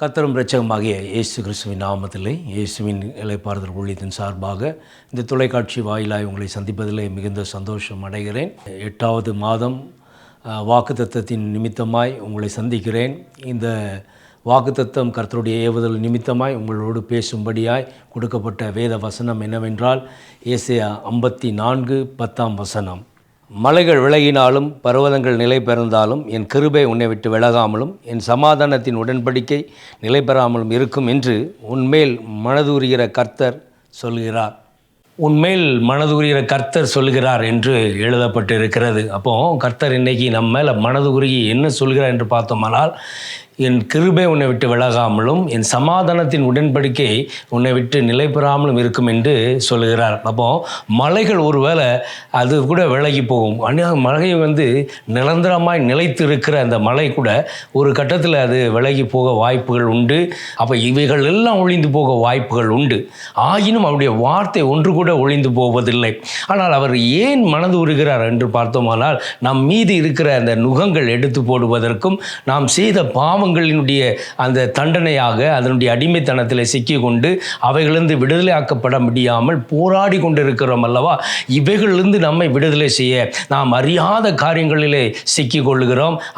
கத்தரும் இரட்சகமாகிய இயேசு கிறிஸ்துவின் நாமத்திலே இயேசுவின் இலைப்பாறுதல் ஊழியத்தின் சார்பாக இந்த தொலைக்காட்சி வாயிலாக உங்களை சந்திப்பதிலே மிகுந்த சந்தோஷம் அடைகிறேன். எட்டாவது மாதம் வாக்குத்தத்தத்தின் நிமித்தமாய் உங்களை சந்திக்கிறேன். இந்த வாக்குத்தத்தம் கர்த்தருடைய ஏவுதல் நிமித்தமாய் உங்களோடு பேசும்படியாய் கொடுக்கப்பட்ட வேத வசனம் என்னவென்றால் ஏசியா ஐம்பத்தி நான்கு பத்தாம் வசனம். மலைகள் விலகினாலும் பர்வதங்கள் நிலை பெறந்தாலும் என் கிருபை உன்னை விட்டு விலகாமலும் என் சமாதானத்தின் உடன்படிக்கை நிலை பெறாமலும் இருக்கும் என்று உன்மேல் மனதூறுகிற கர்த்தர் சொல்கிறார். உன்மேல் மனதுகுரிகிற கர்த்தர் சொல்கிறார் என்று எழுதப்பட்டு இருக்கிறது அப்போது கர்த்தர் இன்னைக்கு நம்ம மேலே மனதுகுருகி என்ன சொல்கிறார் என்று பார்த்தோமானால் என் கிருபை உன்னை விட்டு விலகாமலும் என் சமாதானத்தின் உடன்படிக்கை உன்னை விட்டு நிலை பெறாமலும் இருக்கும் என்று சொல்கிறார் அப்போ மலைகள் ஒருவேளை அது கூட விலகி போகும். அநேக மலை வந்து நிரந்தரமாய் நிலைத்து இருக்கிற அந்த மலை கூட ஒரு கட்டத்தில் அது விலகி போக வாய்ப்புகள் உண்டு. அப்போ இவைகள் எல்லாம் ஒழிந்து போக வாய்ப்புகள் உண்டு. ஆயினும் அவருடைய வார்த்தை ஒன்று கூட ஒழிந்து போவதில்லை. ஆனால் அவர் ஏன் மனது உருகிறார் என்று பார்த்தோமானால் நம் மீது இருக்கிற அந்த நுகங்கள் எடுத்து போடுவதற்கும் நாம் செய்த பாவங்களினுடைய அந்த தண்டனையாக அதனுடைய அடிமைத்தனத்தில் சிக்கி கொண்டு அவைகளிலிருந்து விடுதலை ஆக்கப்பட முடியாமல் போராடி கொண்டிருக்கிறோம் அல்லவா? இவைகளிலிருந்து நம்மை விடுதலை செய்ய நாம் அறியாத காரியங்களிலே சிக்கி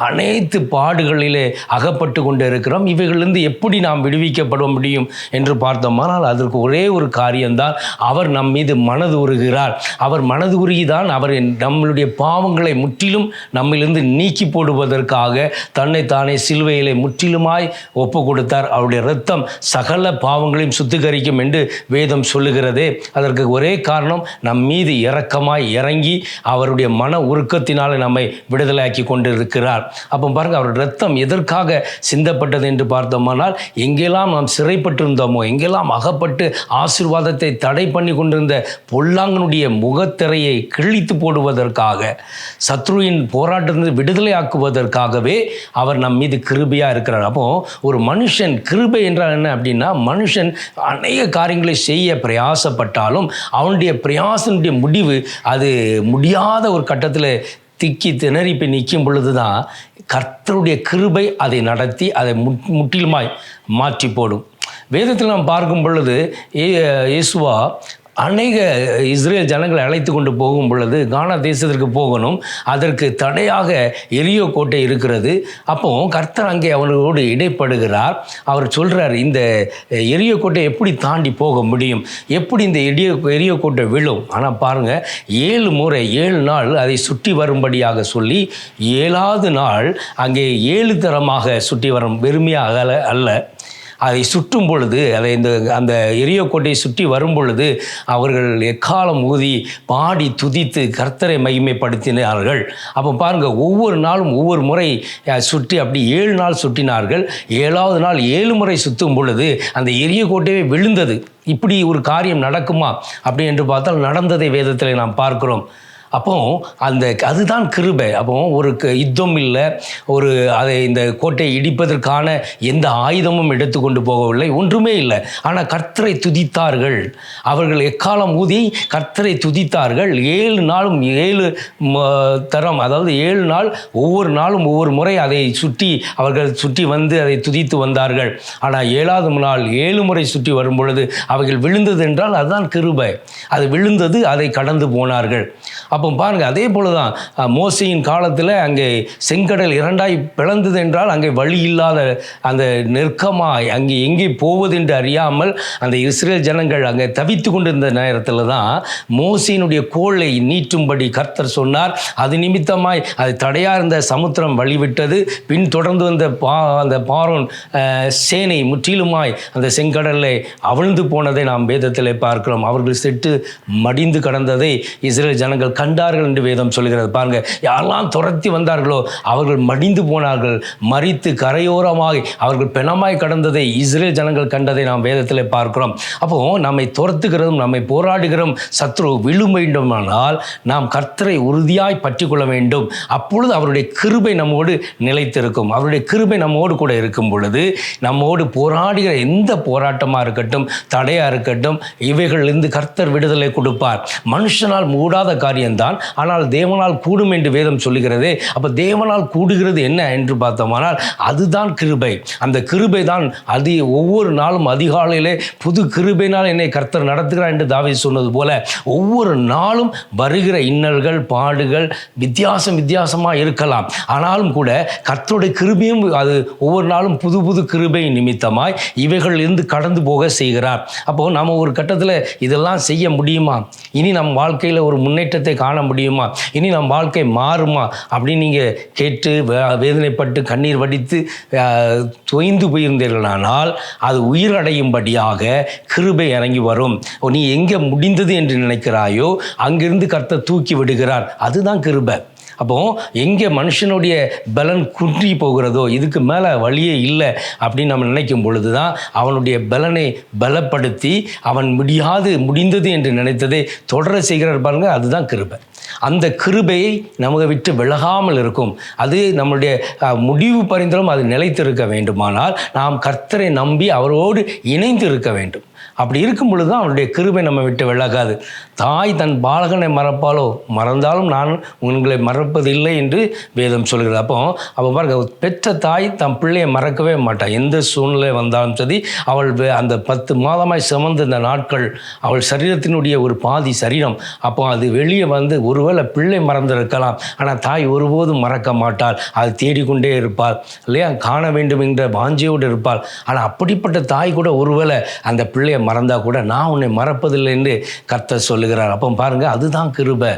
அனைத்து பாடுகளிலே அகப்பட்டு கொண்டு இருக்கிறோம் இவைகளிலிருந்து எப்படி நாம் விடுவிக்கப்பட முடியும் என்று பார்த்தோமானால் அதற்கு ஒரே ஒரு காரியம்தான். அவர் நம் மீது மனது உருகிறார். அவர் மனது உருகிதான் அவர் நம்மளுடைய பாவங்களை முற்றிலும் நம்மிலிருந்து நீக்கி போடுவதற்காக தன்னை தானே சிலுவையிலே முற்றிலுமாய் ஒப்பு கொடுத்தார் அவருடைய இரத்தம் சகல பாவங்களையும் சுத்திகரிக்கும் என்று வேதம் சொல்லுகிறதே. அதற்கு ஒரே காரணம் நம் மீது இரக்கமாய் இறங்கி அவருடைய மன உருக்கத்தினாலே நம்மை விடுதலையாக்கி கொண்டிருக்கிறார். அப்போ பாருங்கள் அவருடைய ரத்தம் எதற்காக சிந்தப்பட்டது என்று பார்த்தோமானால் எங்கெல்லாம் நாம் சிறைப்பட்டிருந்தோமோ எங்கெல்லாம் அகப்பட்டு ஆசீர்வாதத்தை தடை பண்ணி கொண்டிருந்த பொல்லாங்கனுடைய முகத்திரையை கிழித்து போடுவதற்காக சத்ருவின் போராட்டத்திலிருந்து விடுதலையாக்குவதற்காகவே அவர் நம் மீது கிருபையாக இருக்கிறார். அப்போது ஒரு மனுஷன் கிருபை என்றால் என்ன அப்படின்னா மனுஷன் அநேக காரியங்களை செய்ய பிரயாசப்பட்டாலும் அவனுடைய பிரயாசனுடைய முடிவு அது முடியாத ஒரு கட்டத்தில் திக்கி திணறி போய் நிற்கும் பொழுது தான் கர்த்தருடைய கிருபை அதை நடத்தி அதை முட் முற்றிலுமாய் மாற்றி போடும் வேதத்தில் நாம் பார்க்கும் பொழுது இயேசுவா அநேக இஸ்ரேல் ஜனங்களை அழைத்து கொண்டு போகும் பொழுது கானா தேசத்திற்கு போகணும். அதற்கு தடையாக எரியோ கோட்டை இருக்கிறது. அப்போ கர்த்தர் அங்கே அவர்களோடு இடைப்படுகிறார். அவர் சொல்கிறார் இந்த எரியோ கோட்டை எப்படி தாண்டி போக முடியும்? எப்படி இந்த எரியோ எரியோ கோட்டை விழும்? ஆனால் பாருங்கள் ஏழு முறை ஏழு நாள் அதை சுற்றி வரும்படியாக சொல்லி ஏழாவது நாள் அங்கே ஏழு தரமாக சுற்றி வரும். வெறுமையாக அல்ல. அதை சுற்றும் பொழுது அதை இந்த அந்த எரியக்கோட்டையை சுற்றி வரும் பொழுது அவர்கள் எக்காலம் ஊதி பாடி துதித்து கர்த்தரை மகிமைப்படுத்தினார்கள். அப்போ பாருங்கள் ஒவ்வொரு நாளும் ஒவ்வொரு முறை சுற்றி அப்படி ஏழு நாள் சுற்றினார்கள். ஏழாவது நாள் ஏழு முறை சுற்றும் பொழுது அந்த எரியக்கோட்டையே விழுந்தது. இப்படி ஒரு காரியம் நடக்குமா? அப்படி என்று பார்த்தால் நடந்ததை வேதத்தில் நாம் பார்க்கிறோம். அப்போ அந்த அதுதான் கிருபை. அப்போ ஒரு யுத்தம் இல்லை ஒரு அதை இந்த கோட்டையை இடிப்பதற்கான எந்த ஆயுதமும் எடுத்துக்கொண்டு போகவில்லை. ஒன்றுமே இல்லை. ஆனால் கர்த்தரை துதித்தார்கள். அவர்கள் எக்காலம் ஊதி கர்த்தரை துதித்தார்கள். ஏழு நாளும் ஏழு தரம் அதாவது ஏழு நாள் ஒவ்வொரு நாளும் ஒவ்வொரு முறை அதை சுற்றி அவர்கள் சுற்றி வந்து அதை துதித்து வந்தார்கள். ஆனால் ஏழாவது நாள் ஏழு முறை சுற்றி வரும் பொழுது அவைகள் விழுந்தது என்றால் அதுதான் கிருபை. அது விழுந்தது அதை கடந்து போனார்கள். அப்போ அப்போ பாருங்கள் அதே போல தான் மோசையின் காலத்தில் அங்கே செங்கடல் இரண்டாய் பிளந்தது என்றால் அங்கே வழி இல்லாத அந்த நெருக்கமாய் அங்கே எங்கே போவது என்று அறியாமல் அந்த இஸ்ரேல் ஜனங்கள் அங்கே தவித்து கொண்டிருந்த நேரத்தில் தான் மோசையினுடைய கோளை நீட்டும்படி கர்த்தர் சொன்னார். அது நிமித்தமாய் அது தடையாக இருந்த சமுத்திரம் வழிவிட்டது. பின் தொடர்ந்து வந்த பா அந்த பாரோன் சேனை முற்றிலுமாய் அந்த செங்கடலை அவிழ்ந்து போனதை நாம் வேதத்தில் பார்க்கிறோம். அவர்கள் செட்டு மடிந்து கடந்ததை இஸ்ரேல் ஜனங்கள் கண் கண்டார்கள் என்று வேதம் சொல்கிறது. பாருங்க யாரெல்லாம் துரத்தி வந்தார்களோ அவர்கள் மடிந்து போனார்கள். மறித்து கரையோரமாய் அவர்கள் பெணமாய் கடந்ததை இஸ்ரேல் ஜனங்கள் கண்டதை நாம் வேதத்தில் பார்க்கிறோம். அப்போ நம்மை துரத்துகிறதும் நம்மை போராடுகிறோம் சத்ரு விழும் வேண்டுமானால் நாம் கர்த்தரை உறுதியாய் பற்றி கொள்ள வேண்டும். அப்பொழுது அவருடைய கிருபை நம்மோடு நிலைத்திருக்கும். அவருடைய கிருபை நம்மோடு கூட இருக்கும் பொழுது நம்மோடு போராடுகிற எந்த போராட்டமாக இருக்கட்டும் தடையாக இருக்கட்டும் இவைகளிலிருந்து கர்த்தர் விடுதலை கொடுப்பார். மனுஷனால் மூடாத காரியம்தான் தான் ஆனால் தேவனால் கூடும் என்று வேதம் சொல்லுகிறது. அப்போ தேவனால் கூடுகிறது என்ன என்று பார்த்தோமானால் அதுதான் கிருபை. அந்த கிருபை தான் அதி ஒவ்வொரு நாளும் அதிகாலையிலே புது கிருபைனால் என்னை கர்த்தர் நடத்துகிறார் என்று தாவி சொன்னது போல ஒவ்வொரு நாளும் வருகிற இன்னல்கள் பாடுகள் வித்தியாசம் வித்தியாசமாக இருக்கலாம். ஆனாலும் கூட கர்த்தருடைய கிருபையும் அது ஒவ்வொரு நாளும் புது புது கிருபை நிமித்தமாய் இவைகள் இருந்து கடந்து போக செய்கிறார். அப்போது நம்ம ஒரு கட்டத்தில் இதெல்லாம் செய்ய முடியுமா? இனி நம் வாழ்க்கையில் ஒரு முன்னேற்றத்தை காண முடியுமா? இனி நம் வாழ்க்கை மாறுமா? அப்படின்னு நீங்கள் கேட்டு வே- வேதனைப்பட்டு கண்ணீர் வடித்து தொய்ந்து போயிருந்தீர்களானால் அது உயிரடையும்படியாக கிருபை இறங்கி வரும். நீ எங்கே முடிந்தது என்று நினைக்கிறாயோ அங்கிருந்து கர்த்தர் தூக்கி விடுகிறார். அதுதான் கிருபை. அப்போ எங்கே மனுஷனுடைய பலன் குன்றி போகிறதோ இதுக்கு மேலே வழியே இல்லை அப்படின்னு நம்ம நினைக்கும் பொழுது தான் அவனுடைய பலனை பலப்படுத்தி அவன் முடியாது முடிந்தது என்று நினைத்ததை தொடர செய்கிறார் பாருங்க அதுதான் கிருபை. அந்த கிருபையை நமக்கு விட்டு விலகாமல் இருக்கும். அது நம்மளுடைய முடிவு பரிந்தலும் அது நிலைத்திருக்க வேண்டுமானால் நாம் கர்த்தரை நம்பி அவரோடு இணைந்து இருக்க வேண்டும். அப்படி இருக்கும் பொழுது தான் அவனுடைய கிருபை நம்ம விட்டு விலகாது. தாய் தன் பாலகனை மறப்பாலோ மறந்தாலும் நான் உங்களை மறப்பதில்லை என்று வேதம் சொல்கிறது. அப்போ அப்போ பாருங்க பெற்ற தாய் தன் பிள்ளையை மறக்கவே மாட்டாள் எந்த சூழ்நிலை வந்தாலும் சரி அவள் அந்த பத்து மாதமாய் சுமந்த இந்த நாட்கள் அவள் சரீரத்தினுடைய ஒரு பாதி சரீரம். அப்போ அது வெளியே வந்து ஒருவேளை பிள்ளை மறந்திருக்கலாம். ஆனால் தாய் ஒருபோதும் மறக்க மாட்டாள். அது தேடிக்கொண்டே இருப்பாள். இல்லையா? காண வேண்டும் என்ற வாஞ்சியோடு இருப்பாள். ஆனால் அப்படிப்பட்ட தாய் கூட ஒருவேளை அந்த பிள்ளை பிள்ளையை மறந்தால் கூட நான் உன்னை மறப்பதில்லை என்று கர்த்தர் சொல்லுகிறார். அப்போ பாருங்கள் அதுதான் கிருபை.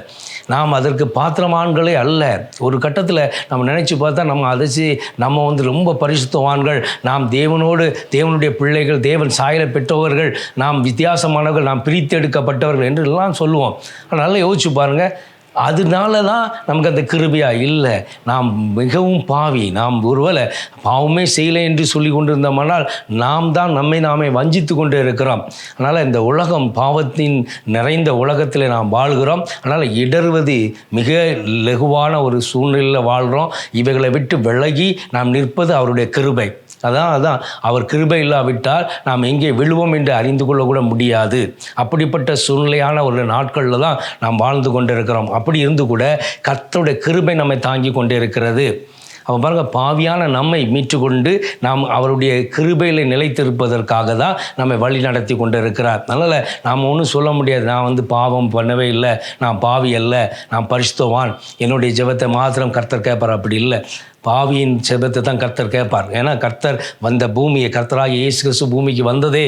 நாம் அதற்கு பாத்திரமான்களே அல்ல. ஒரு கட்டத்தில் நம்ம நினச்சி பார்த்தா நம்ம அதிர்ச்சி நம்ம வந்து ரொம்ப பரிசுத்தவான்கள். நாம் தேவனோடு தேவனுடைய பிள்ளைகள் தேவன் சாயல பெற்றவர்கள் நாம் வித்தியாசமானவர்கள் நாம் பிரித்தெடுக்கப்பட்டவர்கள் என்று எல்லாம் சொல்லுவோம் நல்லா யோசிச்சு பாருங்கள் அதனால தான் நமக்கு அந்த கிருபியா இல்லை. நாம் மிகவும் பாவி. நாம் ஒருவேளை பாவமே செய்யலை என்று சொல்லி கொண்டிருந்தோமானால் நாம் தான் நம்மை நாமே வஞ்சித்து கொண்டு இருக்கிறோம். அதனால் இந்த உலகம் பாவத்தின் நிறைந்த உலகத்தில் நாம் வாழ்கிறோம். அதனால் இடர்வது மிக லெகுவான ஒரு சூழ்நிலையில் வாழ்கிறோம் இவைகளை விட்டு விலகி நாம் நிற்பது அவருடைய கிருபை. அதான் அதான். அவர் கிருபை இல்லாவிட்டால் நாம் எங்கே விழுவோம் என்று அறிந்து கொள்ளக்கூட முடியாது. அப்படிப்பட்ட சூழ்நிலையான ஒரு நாட்களில் தான் நாம் வாழ்ந்து கொண்டிருக்கிறோம். அப்படி இருந்து கூட கர்த்தருடைய கிருபை நம்மை தாங்கி கொண்டே இருக்கிறது அவன் பாருங்க பாவியான நம்மை மீட்டுக்கொண்டு நாம் அவருடைய கிருபையில் நிலைத்திருப்பதற்காக தான் நம்மை வழி நடத்தி கொண்டு இருக்கிறார் அதனால் நாம் ஒன்றும் சொல்ல முடியாது. நான் வந்து பாவம் பண்ணவே இல்லை. நான் பாவி அல்ல. நான் பரிசுத்தவான். என்னுடைய ஜெபத்தை மாத்திரம் கர்த்தர் கேட்பார். அப்படி இல்லை. பாவியின் செபத்தை தான் கர்த்தர் கேட்பார். ஏன்னா கர்த்தர் வந்த பூமியை கர்த்தராக இயேசு கிறிஸ்து பூமிக்கு வந்ததே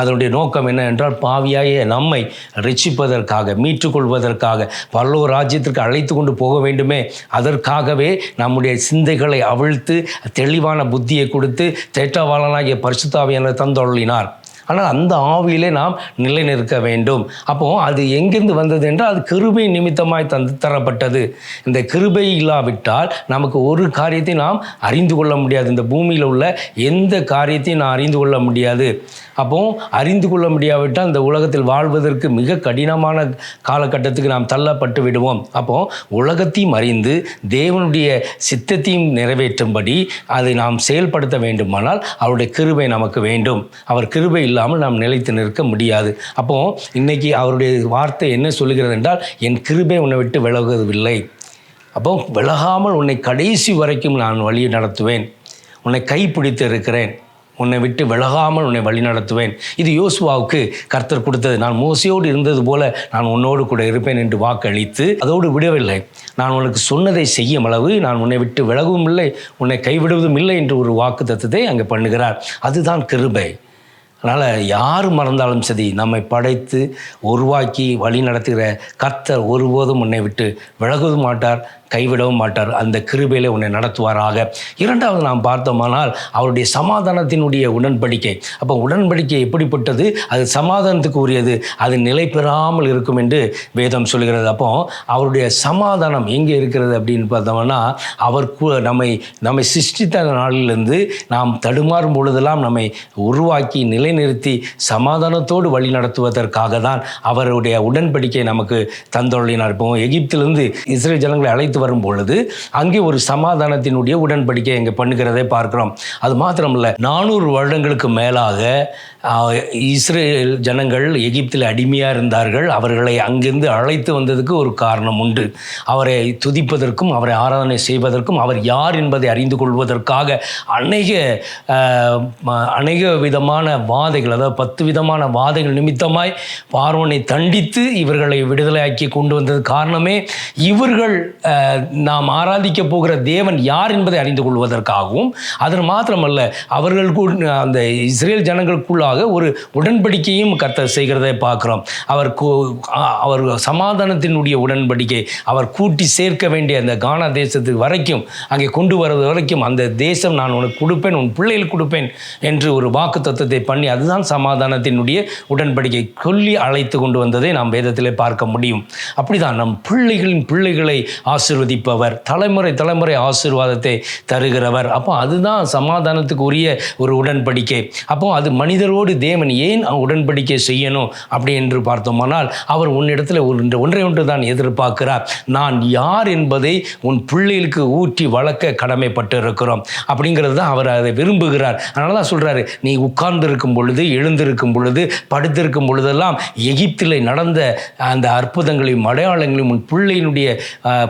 அதனுடைய நோக்கம் என்ன என்றால் பாவியாகிய நம்மை ரட்சிப்பதற்காக மீட்டுக்கொள்வதற்காக பல்லோ ராஜ்யத்திற்கு அழைத்து கொண்டு போக வேண்டுமே. அதற்காகவே நம்முடைய சிந்தைகளை அவிழ்த்து தெளிவான புத்தியை கொடுத்து தேற்றவாளனாகிய பரிசுத்தாவியனை தந்தொள்ளினார் ஆனால் அந்த ஆவியிலே நாம் நிலை நிற்க வேண்டும். அப்போ அது எங்கிருந்து வந்தது என்றால் அது கிருபை நிமித்தமாய் தந்து தரப்பட்டது. இந்த கிருபை இல்லாவிட்டால் நமக்கு ஒரு காரியத்தை நாம் அறிந்து கொள்ள முடியாது. இந்த பூமியில் உள்ள எந்த காரியத்தையும் நான் அறிந்து கொள்ள முடியாது. அப்போ அறிந்து கொள்ள முடியாவிட்டால் இந்த உலகத்தில் வாழ்வதற்கு மிக கடினமான காலகட்டத்துக்கு நாம் தள்ளப்பட்டு விடுவோம். அப்போ உலகத்தையும் அறிந்து தேவனுடைய சித்தத்தையும் நிறைவேற்றும்படி அதை நாம் செயல்படுத்த வேண்டுமானால் அவருடைய கிருபை நமக்கு வேண்டும். அவர் கிருபை இல்லாமல் நாம் நிலைத்து நிற்க முடியாது. அப்போ இன்னைக்கு அவருடைய வார்த்தை என்ன சொல்லுகிறது என்றால் என் கிருபை உன்னை விட்டு விலகுவதில்லை. அப்போ விலகாமல் உன்னை கடைசி வரைக்கும் நான் வழி நடத்துவேன். உன்னை கைப்பிடித்து இருக்கிறேன். உன்னை விட்டு விலகாமல் உன்னை வழி நடத்துவேன். இது யோசுவாவுக்கு கர்த்தர் கொடுத்தது. நான் மோசையோடு இருந்தது போல நான் உன்னோடு கூட இருப்பேன் என்று வாக்களித்து அதோடு விடவில்லை. நான் உனக்கு சொன்னதை செய்யும் அளவு நான் உன்னை விட்டு விலகவும் இல்லை உன்னை கைவிடுவதும் இல்லை என்று ஒரு வாக்கு தத்துவத்தை அங்கே பண்ணுகிறார். அதுதான் கிருபை. அதனால் யார் மறந்தாலும் சரி நம்மை படைத்து உருவாக்கி வழி நடத்துகிற கர்த்தர் ஒருபோதும் உன்னை விட்டு விலகவும் மாட்டார் கைவிடவும் மாட்டார். அந்த கிருபையில் உன்னை நடத்துவாராக. இரண்டாவது நாம் பார்த்தோமானால் அவருடைய சமாதானத்தினுடைய உடன்படிக்கை. அப்போ உடன்படிக்கை எப்படிப்பட்டது? அது சமாதானத்துக்கு உரியது அது நிலை பெறாமல் இருக்கும் என்று வேதம் சொல்கிறது. அப்போ அவருடைய சமாதானம் எங்கே இருக்கிறது அப்படின்னு பார்த்தோம்னா அவர் நம்மை நம்மை சிருஷ்டித்த நாளிலிருந்து நாம் தடுமாறும் பொழுதெல்லாம் நம்மை உருவாக்கி நிலைநிறுத்தி சமாதானத்தோடு வழி நடத்துவதற்காக தான் அவருடைய உடன்படிக்கை நமக்கு தந்தொழினார் இப்போ எகிப்திலிருந்து இஸ்ரேல் ஜனங்களை அழைத்து வரும் பொழுது அங்கே ஒரு சமாதானத்தினுடைய உடன்படிக்கை இங்கே பண்ணுகிறதை பார்க்கிறோம். அது மாத்திரமல்ல நானூறு வருடங்களுக்கு மேலாக இஸ்ரேல் ஜனங்கள் எகிப்தில் அடிமையாக இருந்தார்கள். அவர்களை அங்கிருந்து அழைத்து வந்ததுக்கு ஒரு காரணம் உண்டு. அவரை துதிப்பதற்கும் அவரை ஆராதனை செய்வதற்கும் அவர் யார் என்பதை அறிந்து கொள்வதற்காக அநேக அநேக விதமான வாதைகள் அதாவது பத்து விதமான வாதைகள் நிமித்தமாய் பார்வனை தண்டித்து இவர்களை விடுதலையாக்கி கொண்டு வந்தது காரணமே இவர்கள் நாம் ஆராதிக்க போகிற தேவன் யார் என்பதை அறிந்து கொள்வதற்காகவும் அதன் மாத்திரமல்ல அவர்கள் கூட அந்த இஸ்ரேல் ஜனங்களுக்குள்ளாக ஒரு உடன்படிக்கையும் கர்த்தர் செய்கிறதை பார்க்குறோம். அவர் அவர் சமாதானத்தினுடைய உடன்படிக்கை அவர் கூட்டி சேர்க்க வேண்டிய அந்த கானா தேசத்துக்கு வரைக்கும் அங்கே கொண்டு வரது வரைக்கும் அந்த தேசம் நான் உனக்கு கொடுப்பேன் உன் பிள்ளைகள் கொடுப்பேன் என்று ஒரு வாக்கு தத்துவத்தை பண்ணி அதுதான் சமாதானத்தினுடைய உடன்படிக்கை சொல்லி அழைத்து கொண்டு வந்ததை நாம் வேதத்திலே பார்க்க முடியும். அப்படிதான் நம் பிள்ளைகளின் பிள்ளைகளை ஆசிர்வதிப்பவர் தலைமுறை தலைமுறை ஆசீர்வாதத்தை தருகிறவர். அப்போ அதுதான் சமாதானத்துக்கு உரிய ஒரு உடன்படிக்கை. அப்போ அது மனிதரோ மனிதரோடு தேவன் ஏன் உடன்படிக்கை செய்யணும் அப்படி என்று பார்த்தோமானால் அவர் உன்னிடத்தில் ஒன்று ஒன்றை ஒன்று தான் எதிர்பார்க்கிறார். நான் யார் என்பதை உன் பிள்ளைகளுக்கு ஊற்றி வளர்க்க கடமைப்பட்டு இருக்கிறோம் அப்படிங்கிறது தான் அவர் அதை விரும்புகிறார். அதனால தான் சொல்கிறாரு நீ உட்கார்ந்திருக்கும் பொழுது எழுந்திருக்கும் பொழுது படுத்திருக்கும் பொழுதெல்லாம் எகிப்தில் நடந்த அந்த அற்புதங்களையும் அடையாளங்களையும் உன் பிள்ளையினுடைய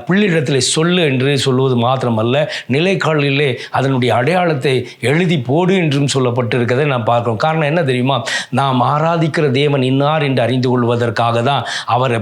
பிள்ளையிடத்தில் சொல்லு என்று சொல்லுவது மாத்திரமல்ல நிலைக்காலிலே அதனுடைய அடையாளத்தை எழுதி போடு என்றும் சொல்லப்பட்டிருக்கிறதை நான் பார்க்கிறோம். காரணம் என்ன தெரியுமா? நாம் ஆராதிக்கிற தேவன் இன்னார் என்று அறிந்து கொள்வதற்காக தான் அவர்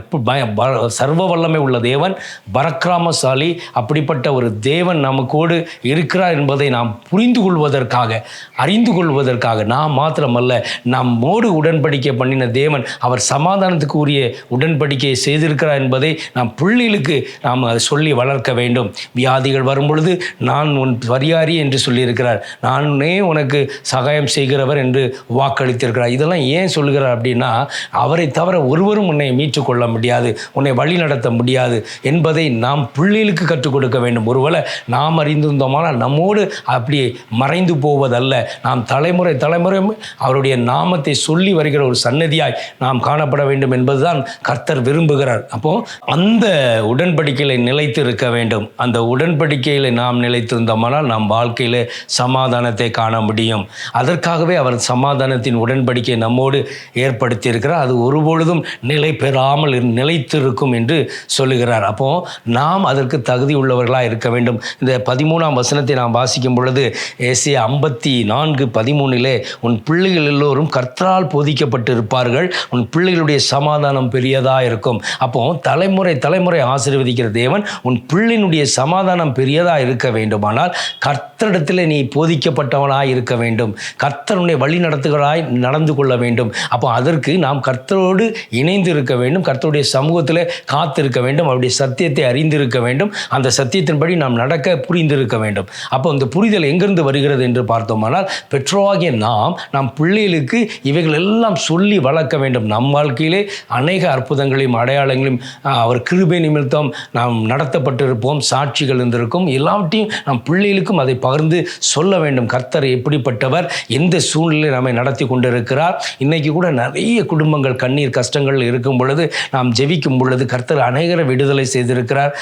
சர்வ வல்லமை உள்ள தேவன் பரக்கிராமசாலி அப்படிப்பட்ட ஒரு தேவன் நமக்கோடு இருக்கிறார் என்பதை நாம் புரிந்து கொள்வதற்காக அறிந்து கொள்வதற்காக நாம் மாத்திரமல்ல நம்மோடு உடன்படிக்கை பண்ணின தேவன் அவர் சமாதானத்துக்கு உரிய உடன்படிக்கையை செய்திருக்கிறார் என்பதை நாம் பிள்ளைகளுக்கு நாம் சொல்லி வளர்க்க வேண்டும். வியாதிகள் வரும்பொழுது நான் உன் பரியாரி என்று சொல்லியிருக்கிறார். நானே உனக்கு சகாயம் செய்கிறவர் என்று வாக்களித்திருக்கிறார். இதெல்லாம் ஏன் சொல்லுகிறார் அப்படின்னா அவரை தவிர ஒருவரும் உன்னை மீட்டுக் கொள்ள முடியாது உன்னை வழி நடத்த முடியாது என்பதை நாம் பிள்ளைகளுக்கு கற்றுக் கொடுக்க வேண்டும். ஒருவேளை நாம் அறிந்திருந்தோமானால் நம்மோடு அப்படி மறைந்து போவதல்ல. நாம் தலைமுறை தலைமுறை அவருடைய நாமத்தை சொல்லி வருகிற ஒரு சன்னதியாய் நாம் காணப்பட வேண்டும் என்பதுதான் கர்த்தர் விரும்புகிறார். அப்போ அந்த உடன்படிக்கையில் நிலைத்து இருக்க வேண்டும். அந்த உடன்படிக்கையில் நாம் நிலைத்திருந்தோமானால் நாம் வாழ்க்கையில் சமாதானத்தை காண முடியும். அதற்காகவே அவர் சமாதானத்தின் உடன்படிக்கை நம்மோடு ஏற்படுத்தி இருக்கிறார் அது ஒருபொழுதும் நிலை பெறாமல் நிலைத்திருக்கும் என்று சொல்லுகிறார். அப்போ நாம் அதற்கு தகுதி உள்ளவர்களாக இருக்க வேண்டும். இந்த பதிமூணாம் வசனத்தை நாம் வாசிக்கும் பொழுது ஏசிய ஐம்பத்தி நான்கு பதிமூணிலே உன் பிள்ளைகள் எல்லோரும் கர்த்தரால் போதிக்கப்பட்டு இருப்பார்கள் உன் பிள்ளைகளுடைய சமாதானம் பெரியதாக இருக்கும். அப்போ தலைமுறை தலைமுறை ஆசீர்வதிக்கிற தேவன் உன் பிள்ளையினுடைய சமாதானம் பெரியதாக இருக்க வேண்டுமானால் கர்த்தரிடத்தில் நீ போதிக்கப்பட்டவனாய் இருக்க வேண்டும். கர்த்தருடைய வழி நடத்துகிறார் நடத்துகளாய் நடந்து கொள்ள வேண்டும். அப்போ அதற்கு நாம் கர்த்தரோடு இணைந்து இருக்க வேண்டும். கர்த்தருடைய சமூகத்தில் காத்திருக்க வேண்டும். அவருடைய சத்தியத்தை அறிந்திருக்க வேண்டும். அந்த சத்தியத்தின்படி நாம் நடக்க புரிந்திருக்க வேண்டும். அப்போ அந்த புரிதல் எங்கிருந்து வருகிறது என்று பார்த்தோமானால் பெற்றோராகிய நாம் நம் பிள்ளைகளுக்கு இவைகள் எல்லாம் சொல்லி வளர்க்க வேண்டும். நம் வாழ்க்கையிலே அநேக அற்புதங்களையும் அடையாளங்களையும் அவர் கிருபை நிமித்தம் நாம் நடத்தப்பட்டிருப்போம். சாட்சிகள் இருந்திருக்கும். எல்லாவற்றையும் நம் பிள்ளைகளுக்கும் அதை பகிர்ந்து சொல்ல வேண்டும். கர்த்தர் எப்படிப்பட்டவர்? எந்த சூழ்நிலை நம்மை நடத்த கொண்டிருக்கிறார். இன்னைக்கு கூட நிறைய குடும்பங்கள் கண்ணீர் கஷ்டங்கள் இருக்கும் பொழுது நாம் ஜெபிக்கும் பொழுது கர்த்தர் அநேகரை விடுதலை செய்திருக்கிறார்.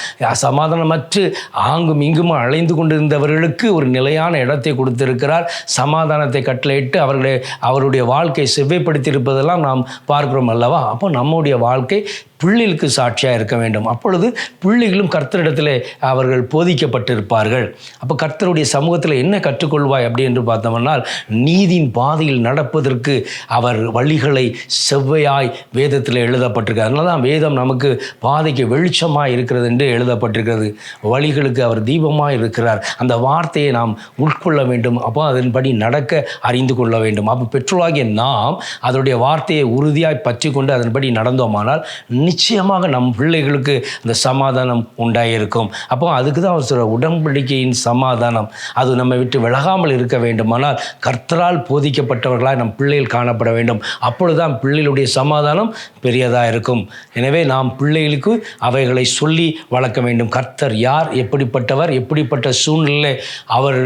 சமாதானமற்று ஆங்கும் இங்கும் அலைந்து கொண்டிருந்தவர்களுக்கு ஒரு நிலையான இடத்தை கொடுத்திருக்கிறார். சமாதானத்தை கட்டளையிட்டு அவர்களை அவருடைய வாழ்க்கை செவ்வைப்படுத்தியிருப்பதெல்லாம் நாம் பார்க்கிறோம் அல்லவா? அப்போ நம்முடைய வாழ்க்கை பிள்ளைகளுக்கு சாட்சியாக இருக்க வேண்டும். அப்பொழுது பிள்ளைகளும் கர்த்தரிடத்தில் அவர்கள் போதிக்கப்பட்டிருப்பார்கள். அப்போ கர்த்தருடைய சமூகத்தில் என்ன கற்றுக்கொள்வாய் அப்படி என்று பார்த்தோம்னால் நீதியின் பாதையில் நடப்பதற்கு அவர் வழிகளை செவ்வையாய் வேதத்தில் எழுதப்பட்டிருக்கு. அதனால தான் வேதம் நமக்கு பாதைக்கு வெளிச்சமாக இருக்கிறது என்று எழுதப்பட்டிருக்கிறது. வழிகளுக்கு அவர் தீபமாக இருக்கிறார். அந்த வார்த்தையை நாம் உட்கொள்ள வேண்டும். அப்போ அதன்படி நடக்க அறிந்து கொள்ள வேண்டும். அப்போ பெற்றோராகிய நாம் அதனுடைய வார்த்தையை உறுதியாய் பற்றி கொண்டு அதன்படி நடந்தோமானால் நிச்சயமாக நம் பிள்ளைகளுக்கு அந்த சமாதானம் உண்டாயிருக்கும். அப்போ அதுக்கு தான் அவர் சொல்கிற உடன்படிக்கையின் சமாதானம். அது நம்மை விட்டு விலகாமல் இருக்க வேண்டுமானால் கர்த்தரால் போதிக்கப்பட்டவர்களாக நம் பிள்ளைகள் காணப்பட வேண்டும். அப்பொழுதுதான் பிள்ளைகளுடைய சமாதானம் பெரியதாக இருக்கும் எனவே நாம் பிள்ளைகளுக்கு அவைகளை சொல்லி வளர்க்க வேண்டும். கர்த்தர் யார் எப்படிப்பட்டவர் எப்படிப்பட்ட சூழ்நிலை அவர்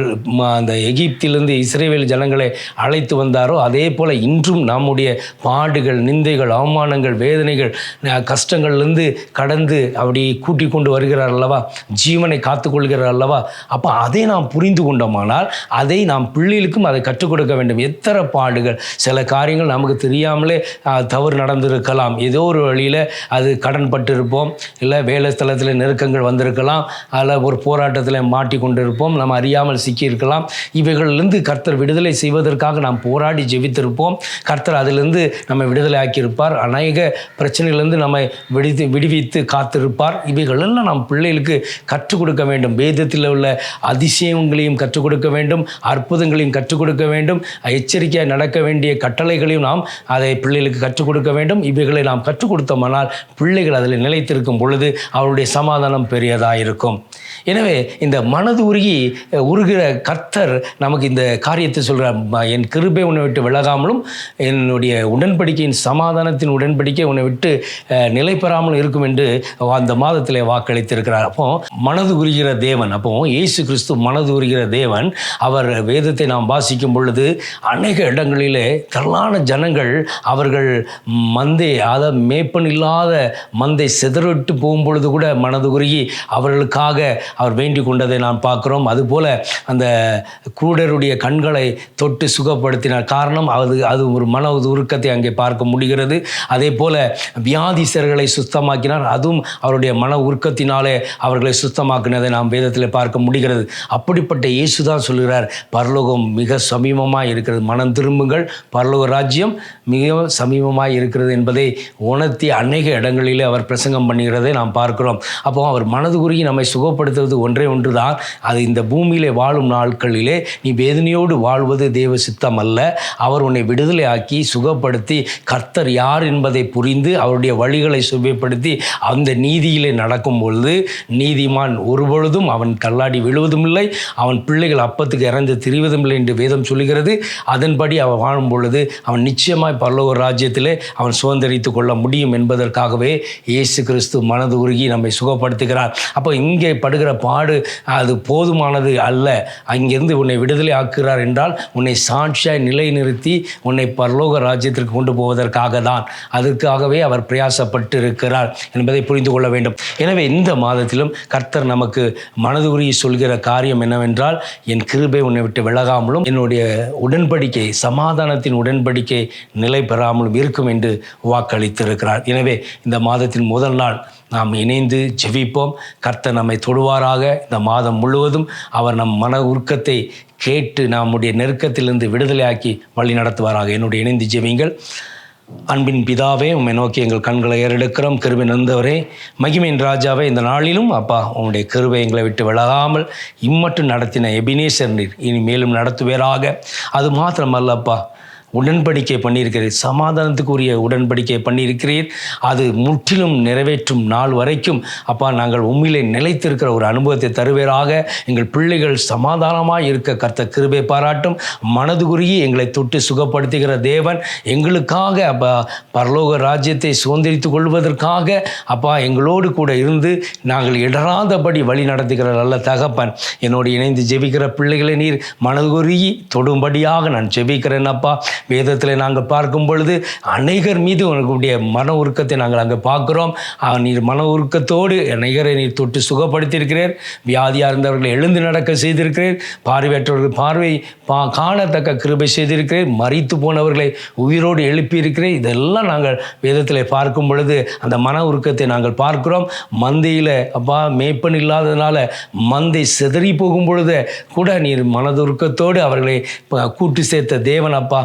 அந்த எகிப்திலிருந்து இஸ்ரேவேல் ஜனங்களை அழைத்து வந்தாரோ அதே போல் இன்றும் நம்முடைய பாடுகள் நிந்தைகள் அவமானங்கள் வேதனைகள் கஷ்டங்கள்லேருந்து கடந்து அப்படி கூட்டி கொண்டு வருகிறார் அல்லவா? ஜீவனை காத்துக்கொள்கிறார் அல்லவா? அப்போ அதை நாம் புரிந்து கொண்டோமானால் அதை நாம் பிள்ளைகளுக்கும் அதை கற்றுக் கொடுக்க வேண்டும். எத்தனை பாடுகள்? சில காரியங்கள் நமக்கு தெரியாமலே தவறு நடந்திருக்கலாம். ஏதோ ஒரு வழியில் அது கடன் பட்டிருப்போம் இல்லை வேலை ஸ்தலத்தில் நெருக்கங்கள் வந்திருக்கலாம். அதில் ஒரு போராட்டத்தில் மாட்டி கொண்டிருப்போம். நம்ம அறியாமல் சிக்கியிருக்கலாம். இவைகளிலிருந்து கர்த்தர் விடுதலை செய்வதற்காக நாம் போராடி ஜெபித்திருப்போம். கர்த்தர் அதிலிருந்து நம்ம விடுதலை ஆக்கியிருப்பார். அநேக பிரச்சனைகளிலிருந்து நம்ம விடுத்து விடுவித்து காத்திருப்பார். இவைகளெல்லாம் நாம் பிள்ளைகளுக்கு கற்றுக் கொடுக்க வேண்டும். வேதத்தில் உள்ள அதிசயங்களையும் கற்றுக் கொடுக்க வேண்டும். அற்புதங்களையும் கற்றுக் கொடுக்க வேண்டும். எச்சரிக்கையாக நடக்க வேண்டிய கட்டளைகளையும் நாம் அதை பிள்ளைகளுக்கு கற்றுக் கொடுக்க வேண்டும். இவைகளை நாம் கற்றுக் கொடுத்தோமானால் பிள்ளைகள் அதில் நிலைத்திருக்கும் பொழுது அவருடைய சமாதானம் பெரியதாக இருக்கும் எனவே இந்த மனது உருகி உருகிற கர்த்தர் நமக்கு இந்த காரியத்தை சொல்கிறார் என் கிருபை உன்னை விட்டு விலகாமலும் என்னுடைய உடன்படிக்கையின் சமாதானத்தின் உடன்படிக்கை உன்னை விட்டு நிலை பெறாமல் இருக்கும் என்று அந்த மாதத்திலே வாக்களித்திருக்கிறார். அப்போ மனது உருகிற தேவன் அப்போ இயேசு கிறிஸ்து மனது உருகிற தேவன் அவர் வேதத்தை நாம் வாசிக்கும் பொழுது அநேக இடங்களிலே திரளான ஜனங்கள் அவர்கள் மந்தை அதாவது மேப்பன் இல்லாத மந்தை சிதறிட்டு போகும் பொழுது கூட மனது உருகி அவர்களுக்காக அவர் வேண்டிக் கொண்டதை நாம் பார்க்கிறோம். அதுபோல அந்த கூடருடைய கண்களை தொட்டு சுகப்படுத்தினார். காரணம் அது அது ஒரு மன உருக்கத்தை அங்கே பார்க்க முடிகிறது. அதே போல வியாதிசர்களை சுத்தமாக்கினார். அதுவும் அவருடைய மன உருக்கத்தினாலே அவர்களை சுத்தமாக்கினதை நாம் வேதத்தில் பார்க்க முடிகிறது. அப்படிப்பட்ட இயேசு தான் சொல்கிறார் பரலோகம் மிக சமீபமாக இருக்கிறது. மனம் திரும்புங்கள். பரலோக ராஜ்யம் மிக சமீபமாக இருக்கிறது என்பதை உணர்த்தி அநேக இடங்களிலே அவர் பிரசங்கம் பண்ணுகிறதை நாம் பார்க்கிறோம். அப்போ அவர் மனது குறுகி நம்மை சுகப்படுத்துவது ஒன்றே ஒன்று தான் அது இந்த பூமியிலே வாழும் நாட்களிலே நீ வேதனையோடு வாழ்வது தேவ சித்தம் அல்ல. அவர் உன்னை விடுதலை ஆக்கி சுகப்படுத்தி கர்த்தர் யார் என்பதை புரிந்து அவருடைய வழிகள் சுவைப்படுத்தி அந்த நீதியிலே நடக்கும் பொழுது நீதிமான் ஒருபொழுதும் அவன் கல்லாடி விழுவதும் இல்லை அவன் பிள்ளைகள் அப்பத்துக்கு இறந்து திரிவதும் இல்லை என்று வேதம் சொல்லுகிறது. அதன்படி அவன் வாழும் பொழுது அவன் நிச்சயமாய் பரலோக ராஜ்யத்திலே அவன் சுதந்திரித்து கொள்ள முடியும் என்பதற்காகவே இயேசு கிறிஸ்து மனது உருகி நம்மை சுகப்படுத்துகிறார். அப்போ இங்கே படுகிற பாடு அது போதுமானது அல்ல. அங்கிருந்து உன்னை விடுதலை ஆக்குகிறார் என்றால் உன்னை சாட்சியாய் நிலைநிறுத்தி உன்னை பரலோக ராஜ்யத்திற்கு கொண்டு போவதற்காக தான் அதற்காகவே அவர் பிரயாசப்பட்டு இருக்கிறார் என்பதை புரிந்து கொள்ள வேண்டும். எனவே இந்த மாதத்திலும் கர்த்தர் நமக்கு மனது சொல்கிற காரியம் என்னவென்றால் என் கிருபை உன்னை விட்டு விலகாமலும் என்னுடைய உடன்படிக்கை சமாதானத்தின் உடன்படிக்கை நிலை பெறாமலும் இருக்கும் என்று வாக்களித்திருக்கிறார். எனவே இந்த மாதத்தின் முதல் நாள் நாம் இணைந்து ஜெபிப்போம். கர்த்தர் நம்மை தொடுவாராக. இந்த மாதம் முழுவதும் அவர் நம் மன உருக்கத்தை கேட்டு நம்முடைய நெருக்கத்திலிருந்து விடுதலையாக்கி வழி நடத்துவாராக என்னுடைய இணைந்து ஜெபிங்கள் அன்பின் பிதாவே உம்மை நோக்கி எங்கள் கண்களை ஏறெடுக்கிறோம். கிருபை நந்தவரே மகிமையின் ராஜாவே இந்த நாளிலும் அப்பா உன்னுடைய கிருபை எங்களை விட்டு விலகாமல் இம்மட்டும் நடத்தின எபினேசர் நீர் இனி மேலும் நடத்துவேராக. அது மாத்திரமல்லப்பா உடன்படிக்கை பண்ணியிருக்கிறீர். சமாதானத்துக்குரிய உடன்படிக்கை பண்ணியிருக்கிறீர். அது முற்றிலும் நிறைவேற்றும் நாள் வரைக்கும் அப்பா நாங்கள் உண்மையிலே நிலைத்திருக்கிற ஒரு அனுபவத்தை தருவேராக. எங்கள் பிள்ளைகள் சமாதானமாக இருக்க கர்த்த கிருபை பாராட்டும். மனது குறுகி எங்களை தொட்டு சுகப்படுத்துகிற தேவன் எங்களுக்காக அப்பா பரலோக ராஜ்யத்தை சுதந்திரித்து கொள்வதற்காக அப்பா எங்களோடு கூட இருந்து நாங்கள் இடராதபடி வழி நடத்துகிற நல்ல தகப்பன். என்னோடு இணைந்து ஜெபிக்கிற பிள்ளைகளை நீர் மனது குறுகி தொடும்படியாக நான் ஜெபிக்கிறேன் அப்பா. வேதத்தில் நாங்கள் பார்க்கும் பொழுது அநேகர் மீது உங்களுடைய மன உருக்கத்தை நாங்கள் அங்கே பார்க்குறோம். நீர் மன உருக்கத்தோடு அநேகரை நீர் தொட்டு சுகப்படுத்தியிருக்கிறீர். வியாதியாக இருந்தவர்களை எழுந்து நடக்க செய்திருக்கிறீர். பார்வையற்றவர்கள் பார்வை பா காணத்தக்க கிருபை செய்திருக்கிறேன் மறித்து போனவர்களை உயிரோடு எழுப்பியிருக்கிறேன் இதெல்லாம் நாங்கள் வேதத்தில் பார்க்கும் பொழுது அந்த மன உருக்கத்தை நாங்கள் பார்க்கிறோம். மந்தையில் அப்பா மேய்ப்பன் இல்லாததுனால மந்தை செதறி போகும் பொழுது கூட நீர் மனதுருக்கத்தோடு அவர்களை கூட்டு சேர்த்த தேவன் அப்பா.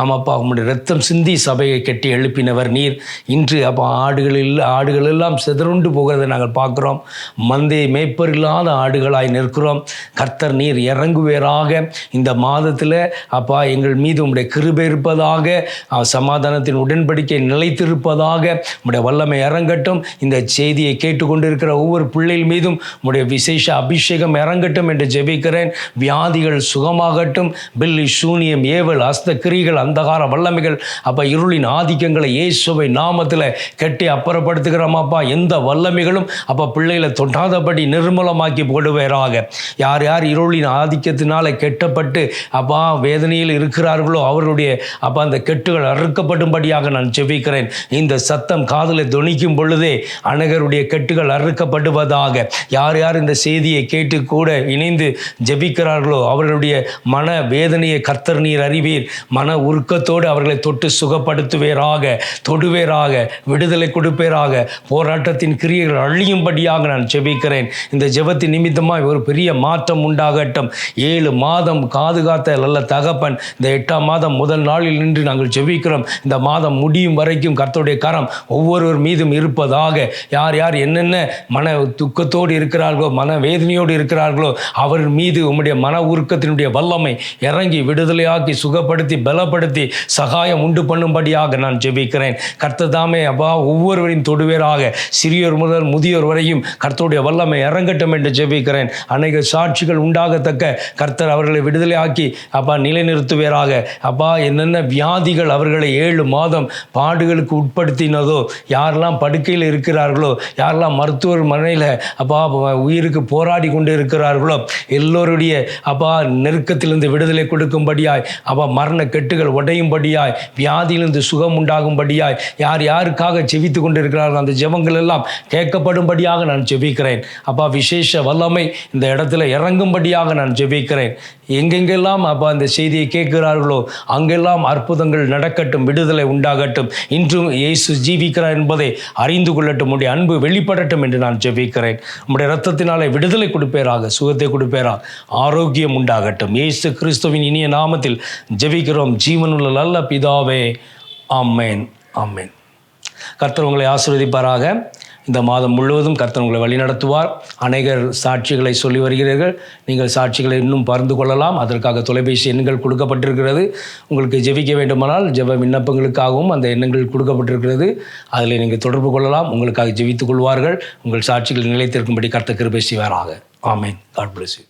ஆமாப்பா உம்முடைய ரத்தம் சிந்தி சபையை கட்டி எழுப்பினவர் நீர். இன்று அப்போ ஆடுகளில் ஆடுகள் எல்லாம் சிதறுண்டு போகிறதை நாங்கள் பார்க்குறோம். மந்தை மேய்ப்பர் இல்லாத ஆடுகளாய் நிற்கிறோம். கர்த்தர் நீர் இறங்குவேராக. இந்த மாதத்தில் அப்பா எங்கள் மீது உம்முடைய கிருபை இருப்பதாக சமாதானத்தின் உடன்படிக்கை நிலைத்திருப்பதாக உம்முடைய வல்லமை இறங்கட்டும். இந்த செய்தியை கேட்டுக்கொண்டிருக்கிற ஒவ்வொரு பிள்ளைகள் மீதும் உடைய விசேஷ அபிஷேகம் இறங்கட்டும் என்று ஜெபிக்கிறேன். வியாதிகள் சுகமாகட்டும். பில்லி சூனியம் ஏவல் அஸ்த கிரிகள் சக்திகள் அந்தகார வல்லமைகள் அப்போ இருளின் ஆதிக்கங்களை இயேசுவை நாமத்தில் கட்டி அப்புறப்படுத்துகிறோமாப்பா. எந்த வல்லமைகளும் அப்போ பிள்ளைகளை தொட்டாதபடி நிர்மூலமாக்கி போடுவேராக. யார் யார் இருளின் ஆதிக்கத்தினால கெட்டப்பட்டு அப்பா வேதனையில் இருக்கிறார்களோ அவர்களுடைய அப்போ அந்த கெட்டுகள் அறுக்கப்படும்படியாக நான் ஜெபிக்கிறேன். இந்த சத்தம் காதில் தொனிக்கும் பொழுதே அநேகருடைய கெட்டுகள் அறுக்கப்படுவதாக. யார் யார் இந்த செய்தியை கேட்டு கூட இணைந்து ஜெபிக்கிறார்களோ அவர்களுடைய மன வேதனையை கர்த்தர் நீர் அறிவீர். மன உருக்கத்தோடு அவர்களை தொட்டு சுகப்படுத்துவேராக தொடுவேராக விடுதலை கொடுப்பேராக போராட்டத்தின் கிரியைகள் அழியும்படியாக நான் ஜெபிக்கிறேன். இந்த ஜெபத்தின் நிமித்தமாக ஒரு பெரிய மாற்றம் உண்டாகட்டும். ஏழு மாதம் காது காத்த நல்ல தகப்பன் இந்த எட்டாம் மாதம் முதல் நாளில் நின்று நாங்கள் ஜெபிக்கிறோம். இந்த மாதம் முடியும் வரைக்கும் கர்த்தருடைய கரம் ஒவ்வொருவர் மீதும் இருப்பதாக. யார் யார் என்னென்ன மன துக்கத்தோடு இருக்கிறார்களோ மன வேதனையோடு இருக்கிறார்களோ அவர் மீது உம்முடைய மன உருக்கத்தினுடைய வல்லமை இறங்கி விடுதலையாக்கி சுகப்படுத்தி பலப்படுத்தி சகாயம் உண்டு பண்ணும்படியாக நான் ஜெபிக்கிறேன். கர்த்ததாமே அப்பா ஒவ்வொருவரின் தொடுவேராக சிறியோர் முதல் முதியோர் வரையும் கர்த்தருடைய வல்லமை இறங்கட்டும் என்று ஜெபிக்கிறேன். அநேக சாட்சிகள் உண்டாகத்தக்க கர்த்தர் அவர்களை விடுதலையாக்கி அப்பா நிலைநிறுத்துவேராக. அப்பா என்னென்ன வியாதிகள் அவர்களை ஏழு மாதம் பாடுகளுக்கு உட்படுத்தினதோ யாரெல்லாம் படுக்கையில் இருக்கிறார்களோ யாரெல்லாம் மருத்துவர் மனையில் அப்பா உயிருக்கு போராடி கொண்டு இருக்கிறார்களோ எல்லோருடைய அப்பா நெருக்கத்திலிருந்து விடுதலை கொடுக்கும்படியாய் அப்பா மரண கெட்டுகள் உடையும்படியாய் வியாதியிலிருந்து சுகம் உண்டாகும்படியாய் யார் யாருக்காக ஜெபித்து கொண்டிருக்கிறார்கள் அந்த ஜெபங்கள் எல்லாம் கேட்கப்படும்படியாக நான் ஜெபிக்கிறேன். அப்பா விசேஷ வல்லமை இந்த இடத்துல இறங்கும்படியாக நான் ஜெபிக்கிறேன். எங்கெங்கெல்லாம் அப்பா அந்த செய்தியை கேட்கிறார்களோ அங்கெல்லாம் அற்புதங்கள் நடக்கட்டும் விடுதலை உண்டாகட்டும். இன்றும் இயேசு ஜீவிக்கிறார் என்பதை அறிந்து கொள்ளட்டும் உடைய அன்பு வெளிப்படட்டும் என்று நான் ஜெபிக்கிறேன். நம்முடைய ரத்தத்தினாலே விடுதலை கொடுப்பேராக சுகத்தை கொடுப்பேராக ஆரோக்கியம் உண்டாகட்டும். இயேசு கிறிஸ்துவின் இனிய நாமத்தில் ஜெபிக்கிறோம் ஜீவனுள்ள நல்ல பிதாவே ஆமேன் ஆமேன். கர்த்தர் உங்களை ஆசீர்வதிப்பாராக. இந்த மாதம் முழுவதும் கர்த்தர் உங்களை வழிநடத்துவார் அநேகர் சாட்சிகளை சொல்லி வருகிறீர்கள். நீங்கள் சாட்சிகளை இன்னும் பகிர்ந்து கொள்ளலாம். அதற்காக தொலைபேசி எண்கள் கொடுக்கப்பட்டிருக்கிறது. உங்களுக்கு ஜெபிக்க வேண்டுமானால் ஜெப விண்ணப்பங்களுக்காகவும் அந்த எண்ணங்கள் கொடுக்கப்பட்டிருக்கிறது. அதில் நீங்கள் தொடர்பு கொள்ளலாம். உங்களுக்காக ஜெபித்துக் கொள்வார்கள். உங்கள் சாட்சிகள் நிலைத்திருக்கும்படி கர்த்த கிருபை செய்வாராக. ஆமேன். God bless you